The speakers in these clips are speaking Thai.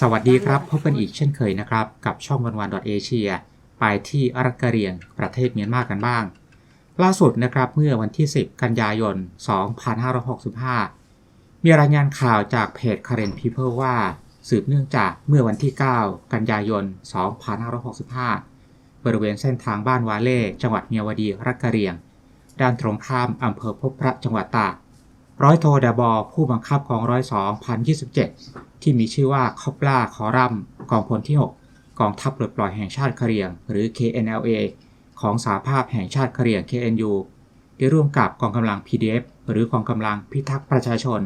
สวัสดีครับ พบกันอีกเช่นเคยนะครับ กับช่องวันวันเอเชียไปที่อารักเรียงประเทศเมียนมากันบ้าง ล่าสุดนะครับเมื่อวันที่ 10 กันยายน 2565 มีรายงานข่าวจากเพจ Current People ว่า สืบเนื่องจากเมื่อวันที่ 9 กันยายน 2565 บริเวณเส้นทางบ้านวาเล่จังหวัดเมียวดีรักกะเรียง ด้านตรงข้ามอำเภอพบพระจังหวัดตากร้อยโทดบอผู้บังคับของร้อยสองพันยี่สิบเจ็ด ที่มีชื่อว่าคอปลาคอรัมกองพลที่ 6 กองทัพปลดปล่อยแห่งชาติกะเรียง หรือ KNLA ของสหภาพแห่งชาติกะเรียง KNU ได้ร่วมกับกองกำลัง PDF หรือกองกำลังพิทักษ์ประชาชน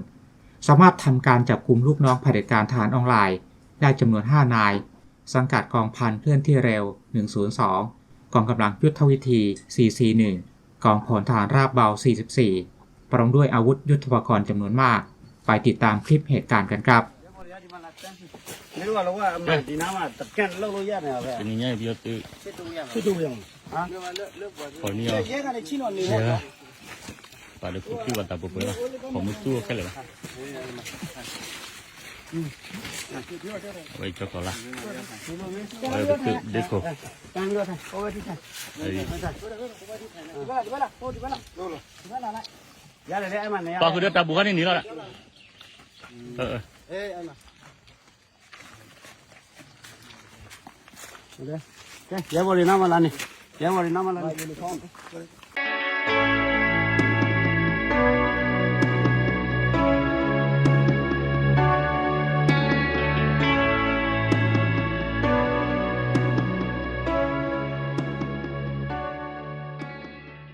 สามารถทำการจับกลุ่มลูกน้องเผด็จการทหารออนไลน์ ได้จำนวน 5 นาย สังกัดกองพันเคลื่อนที่เร็ว 102 กองกำลังยุทธวิธี 441 กองพลทหารราบเบา 44 พร้อมด้วยอาวุธยุทโธปกรณ์จำนวนมาก ไปติดตามคลิปเหตุการณ์กันครับ मेरे वालों का मैं दिनामा तक्कन लोग लोग यार नहीं आ गया नहीं यार बियर तो तो तो यार हाँ और नहीं यार ये कहने चीन और नहीं होगा पाले कुकी वाता बुपे हम तो क्या लगा वही चकोला वही बुपे देखो यार ले ऐ मन यार पाकू दे तबुका नहीं निरा เออเอ้ยอันนั้น Okay. Okay. Yeah, what is number, Lani? Yeah, what is number, Lani?